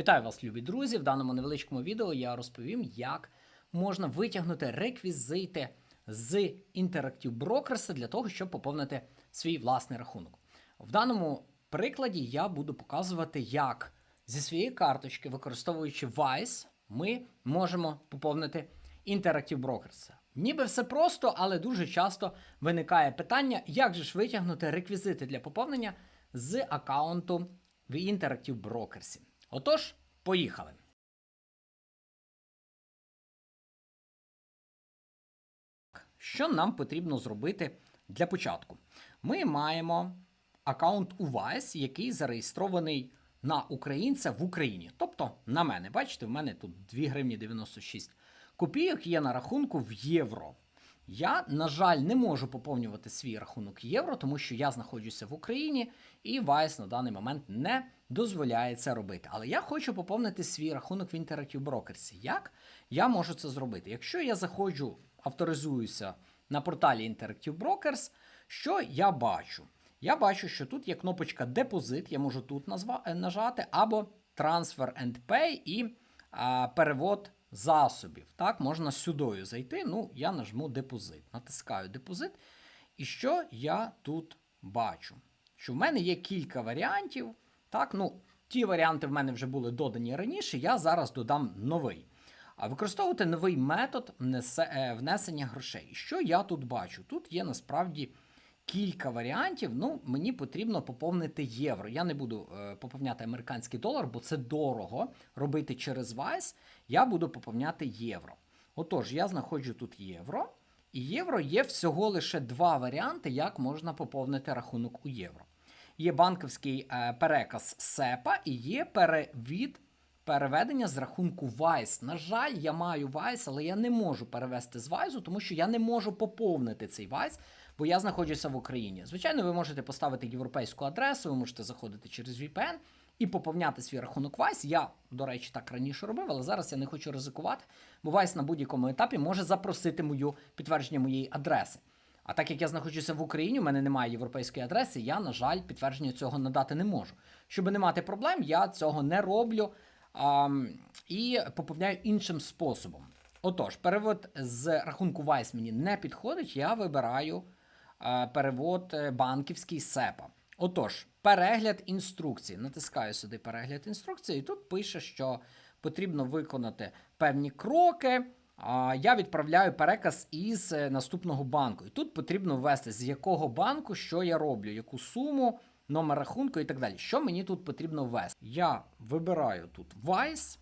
Вітаю вас, любі друзі! В даному невеличкому відео я розповім, як можна витягнути реквізити з Interactive Brokers для того, щоб поповнити свій власний рахунок. В даному прикладі я буду показувати, як зі своєї карточки, використовуючи Vice, ми можемо поповнити Interactive Brokers. Ніби все просто, але дуже часто виникає питання, як же ж витягнути реквізити для поповнення з аккаунту в Interactive Brokers. Отож, поїхали. Що нам потрібно зробити для початку? Ми маємо аккаунт у Vice, який зареєстрований на українця в Україні. Тобто на мене. Бачите, в мене тут 2 гривні 96 копійок є на рахунку в євро. Я, на жаль, не можу поповнювати свій рахунок євро, тому що я знаходжуся в Україні, і Vice на даний момент не дозволяє це робити. Але я хочу поповнити свій рахунок в Interactive Brokers. Як я можу це зробити? Якщо я заходжу, авторизуюся на порталі Interactive Brokers, що я бачу? Я бачу, що тут є кнопочка Депозит, я можу тут назва, нажати, або Transfer and Pay і а, перевод засобів. Так, можна сюдою зайти. Ну, я нажму депозит. Натискаю депозит. І що я тут бачу? Що в мене є кілька варіантів. Так, ну, ті варіанти в мене вже були додані раніше, я зараз додам новий. А використовувати новий метод е, внесення грошей. Що я тут бачу? Тут є насправді кілька варіантів. Ну, мені потрібно поповнити євро. Я не буду е, поповняти американський долар, бо це дорого робити через Vice. Я буду поповняти євро. Отож, я знаходжу тут євро. І євро є всього лише два варіанти, як можна поповнити рахунок у євро. Є банківський е, переказ СЕПА і є перевід переведення з рахунку Vice. На жаль, я маю Vice, але я не можу перевести з Vice, тому що я не можу поповнити цей Vice, бо я знаходжуся в Україні. Звичайно, ви можете поставити європейську адресу, ви можете заходити через VPN і поповняти свій рахунок Vice. Я, до речі, так раніше робив, але зараз я не хочу ризикувати, бо Vice на будь-якому етапі може запросити мою підтвердження моєї адреси. А так як я знаходжуся в Україні, у мене немає європейської адреси, я, на жаль, підтвердження цього надати не можу. Щоб не мати проблем, я цього не роблю ам, і поповняю іншим способом. Отож, перевод з рахунку Vice мені не підходить, я вибираю перевод е, банківський СЕПА. Отож, перегляд інструкції. Натискаю сюди перегляд інструкції, і тут пише, що потрібно виконати певні кроки. Я відправляю переказ із е, наступного банку. І тут потрібно ввести, з якого банку що я роблю, яку суму, номер рахунку і так далі. Що мені тут потрібно ввести? Я вибираю тут Vice.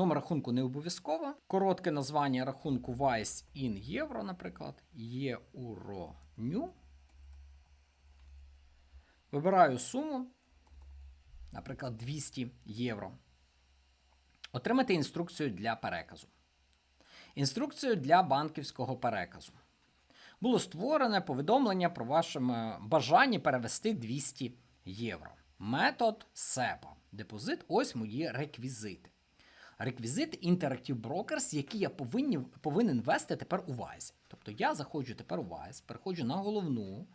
Номер рахунку не обов'язково. Коротке названня рахунку Vice in євро, наприклад, єуроню. Вибираю суму, наприклад, 200 євро. Отримати інструкцію для переказу. Інструкцію для банківського переказу. Було створене повідомлення про вашому бажанні перевести 200 євро. Метод SEPA. Депозит ось мої реквізити. Реквізит Interactive Brokers, які я повинні, повинен ввести тепер у Vice. Тобто я заходжу тепер у Vice, переходжу на головну,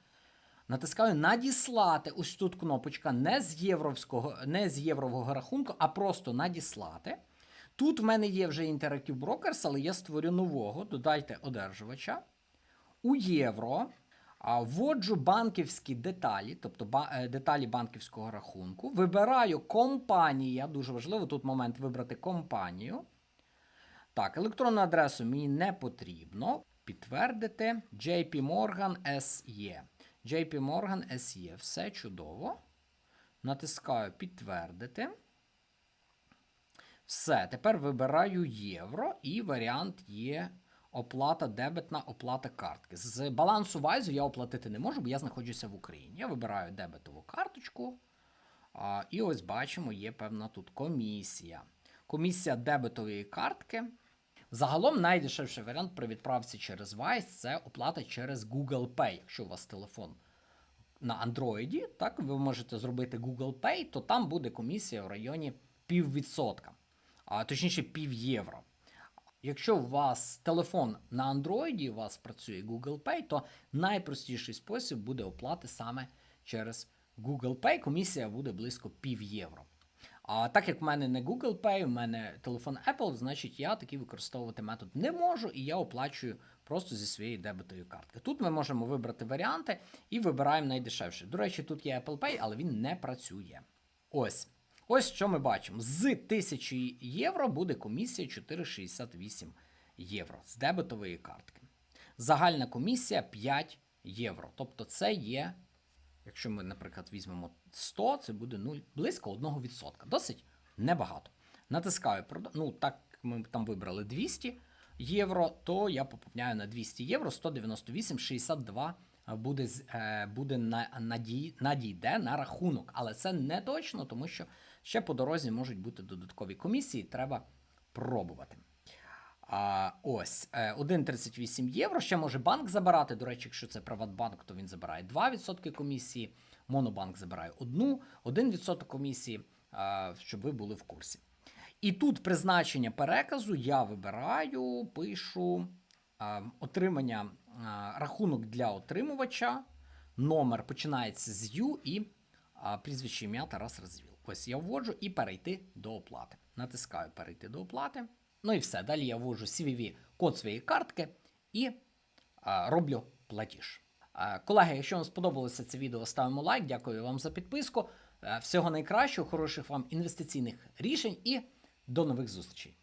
натискаю надіслати. Ось тут кнопочка не з євровського, не з єврового рахунку, а просто надіслати. Тут в мене є вже Interactive Brokers, але я створю нового. Додайте одержувача. У євро вводжу банківські деталі, тобто е, деталі банківського рахунку. Вибираю компанія. Дуже важливо тут момент вибрати компанію. Так, електронну адресу мені не потрібно. Підтвердити JP Morgan SE. JP Morgan SE. Все чудово. Натискаю підтвердити. Все, тепер вибираю євро і варіант є оплата дебетна, оплата картки. З балансу Вайзу я оплатити не можу, бо я знаходжуся в Україні. Я вибираю дебетову карточку. А, і ось бачимо, є певна тут комісія. Комісія дебетової картки. Загалом найдешевший варіант при відправці через Vice це оплата через Google Pay. Якщо у вас телефон на Android, так ви можете зробити Google Pay, то там буде комісія в районі піввідсотка, а точніше пів євро. Якщо у вас телефон на Android, у вас працює Google Pay, то найпростіший спосіб буде оплати саме через Google Pay. Комісія буде близько пів євро. А так як в мене не Google Pay, в мене телефон Apple, значить я такий використовувати метод не можу, і я оплачую просто зі своєї дебетової картки. Тут ми можемо вибрати варіанти і вибираємо найдешевший. До речі, тут є Apple Pay, але він не працює. Ось. Ось що ми бачимо. З 1000 євро буде комісія 4,68 євро з дебетової картки. Загальна комісія 5 євро. Тобто це є, якщо ми, наприклад, візьмемо 100, це буде 0, близько 1%. Досить небагато. Натискаю Ну, так ми там вибрали 200 євро, то я поповняю на 200 євро, 198,62 буде, е, буде надій, надійде на рахунок. Але це не точно, тому що ще по дорозі можуть бути додаткові комісії, треба пробувати. А, ось е, 1,38 євро. Ще може банк забирати. До речі, якщо це Приватбанк, то він забирає 2% комісії. Монобанк забирає 1, 1% комісії, щоб ви були в курсі. І тут призначення переказу я вибираю, пишу отримання рахунок для отримувача. Номер починається з Ю і а, прізвище ім'я Тарас Розвіл. Ось я вводжу і перейти до оплати. Натискаю перейти до оплати. Ну і все. Далі я ввожу CVV код своєї картки і а, роблю платіж. Колеги, якщо вам сподобалося це відео, ставимо лайк. Дякую вам за підписку. Е, Всього найкращого, хороших вам інвестиційних рішень і до нових зустрічей.